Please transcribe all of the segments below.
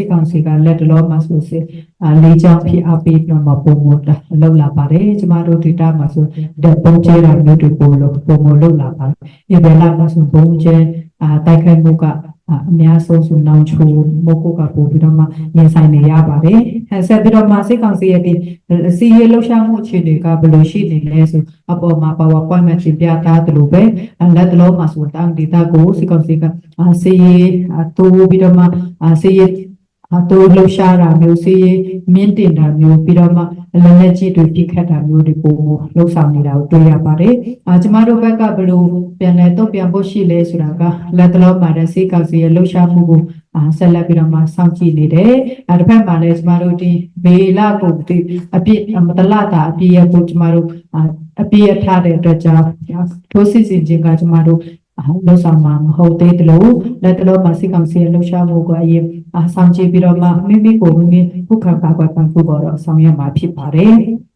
စစ်ကောင်စီကလက်တလောမှာဆိုစစ်အာလေးချောင်းဖြစ်အပ်ပြီးတော့မပုံမတာလောက်လာပါတယ်ကျမတို့ဒေတာမှာဆိုဓာတ်ပုံကျဲတာမျိုးတွေပုံလို့ပုံမလောက်လာပါတယ်ဒီဘက်လာမှာဆိုပုံကျဲအာတိုက်ခိုက်မှုကအအများဆုံးဆိုနောင်ချိုမုတ်ကုတ်ကပို့ပြီးတော့မှရင်ဆိုင်နေရပါတယ်အဲဆက်ပြီးတော့မှစစ်ကောင်စီရဲ့ဒီစီရေးလှုပ်ရှားမှုအခြေတွေကဘယ်လိုရှိနေလဲဆိုအပေါ်မှာ PowerPoint မှာတင်ပြထားသလိုပဲလက်တလုံးမှာဆိုတောင်ဒေတာကိုစစ်ကောင်စီကအာစီရေးအတူပြီးတော့မှအာစီရေးအ တူလှုပ်ရှားတာမျိုးစီရေးမြင့်တင်တာမျိုးပြီးတော့မှလည်းလက်ကြီးတွေပြစ်ခတ်တာမျိုးတွေပုံလှုပ်ဆောင်နေတာကိုတွေ့ရပါတယ်အာကျမတို့ဘက်ကဘယ်လိုပြန်လဲတော့ပြန်ဖို့ရှိလဲဆိုတာကလက်တလုံးမှာတဲ့စစ်ကောင်စီရဲ့လှုပ်ရှားမှုကိုအာဆက်လက်ပြီးတော့မှစောင့်ကြည့်နေတယ်အဲတစ်ဖက်မှာလည်းကျမတို့ဒီဘေလာကိုဒီအပြစ်မတလတာအပြည့်ရဖို့ကျမတို့အာအပြည့်ရထားတဲ့အတွက်ကြောင့်ထိုးစစ်စင်ခြင်းကကျမတို့အာ လှုပ်ဆောင်မှာမဟုတ်သေးတယ်လို့လက်တလုံးမှာစစ်ကောင်စီရဲ့လှုပ်ရှားမှုကိုအရင်အာဆောင်ကြည့်ပြီးတော့မှမိမိကိုမိမိခုခံကာကွယ်ပံ့ပိုးပေါ်တော့ဆောင်ရွက်မှာဖြစ်ပါတယ်အာ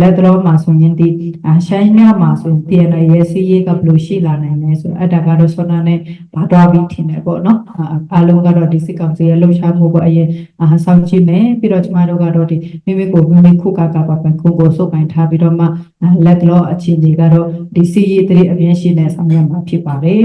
လက်တော်မှာဆိုရင်ဒီအာရှိုင်းမြမှာဆိုရင် TNL ရဲ့စီးရေးကဘယ်လိုရှိလာနိုင်လဲဆိုတော့အဲ့ဒါကတော့ဆွမ်းနာနဲ့ဘာတော်ပြီးထင်တယ်ပေါ့နော်အာအားလုံးကတော့ဒီစစ်ကောင်စီရဲ့လှုပ်ရှားမှုကိုအရင်အာဆောင်ကြည့်မယ်ပြီးတော့ကျမတို့ကတော့ဒီမိမိကိုမိမိခုခံကာကွယ်ပံ့ပိုးကိုစုပ်ကင်ထားပြီးတော့မှအာလက်တော်အခြေအနေကတော့ဒီစီးရေးတည်းအပြင်းရှိနေဆောင်ရွက်မှာဖြစ်ပါတယ်